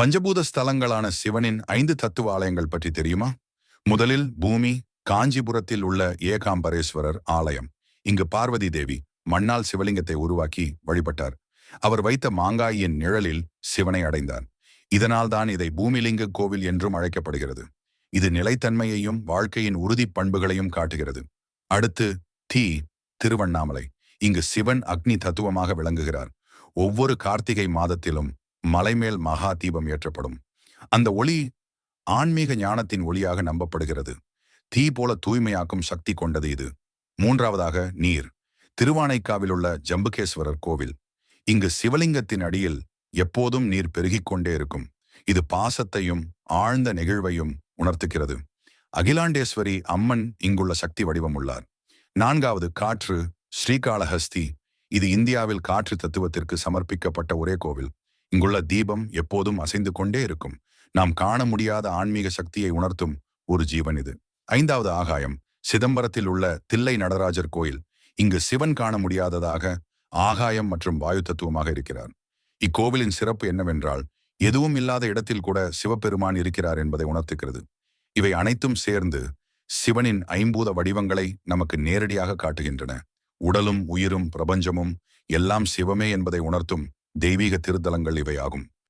பஞ்சபூத ஸ்தலங்களான சிவனின் ஐந்து தத்துவ ஆலயங்கள் பற்றி தெரியுமா? முதலில் பூமி காஞ்சிபுரத்தில் உள்ள ஏகாம்பரேஸ்வரர் ஆலயம். இங்கு பார்வதி தேவி மண்ணால் சிவலிங்கத்தை உருவாக்கி வழிபட்டார். அவர் வைத்த மாங்காயின் நிழலில் சிவனை அடைந்தார். இதனால்தான் இதை பூமிலிங்க கோவில் என்றும் அழைக்கப்படுகிறது. இது நிலைத்தன்மையையும் வாழ்க்கையின் உறுதிப் பண்புகளையும் காட்டுகிறது. அடுத்து தீ திருவண்ணாமலை. இங்கு சிவன் அக்னி தத்துவமாக விளங்குகிறார். ஒவ்வொரு கார்த்திகை மாதத்திலும் மலைமேல் மகா தீபம் ஏற்றப்படும். அந்த ஒளி ஆன்மீக ஞானத்தின் ஒளியாக நம்பப்படுகிறது. தீ போல தூய்மையாக்கும் சக்தி கொண்டது இது. மூன்றாவதாக நீர். திருவானைக்காவில் உள்ள ஜம்புகேஸ்வரர் கோவில். இங்கு சிவலிங்கத்தின் அடியில் எப்போதும் நீர் பெருகிக் கொண்டே இருக்கும். இது பாசத்தையும் ஆழ்ந்த நெகிழ்வையும் உணர்த்துகிறது. அகிலாண்டேஸ்வரி அம்மன் இங்குள்ள சக்தி வடிவம் உள்ளார் நான்காவது காற்று ஸ்ரீகாளஹஸ்தி. இது இந்தியாவில் காற்று தத்துவத்திற்கு சமர்ப்பிக்கப்பட்ட ஒரே கோவில். இங்குள்ள தீபம் எப்போதும் அசைந்து கொண்டே இருக்கும். நாம் காண முடியாத ஆன்மீக சக்தியை உணர்த்தும் ஒரு ஜீவன் இது. ஐந்தாவது ஆகாயம் சிதம்பரத்தில் உள்ள தில்லை நடராஜர் கோயில். இங்கு சிவன் காண முடியாததாக ஆகாயம் மற்றும் வாயு தத்துவமாக இருக்கிறார். இக்கோவிலின் சிறப்பு என்னவென்றால் எதுவும் இல்லாத இடத்தில் கூட சிவபெருமான் இருக்கிறார் என்பதை உணர்த்துகிறது. இவை அனைத்தும் சேர்ந்து சிவனின் ஐம்பூத வடிவங்களை நமக்கு நேரடியாக காட்டுகின்றன. உடலும் உயிரும் பிரபஞ்சமும் எல்லாம் சிவமே என்பதை உணர்த்தும் தெய்வீக திருத்தலங்கள் இவையாகும்.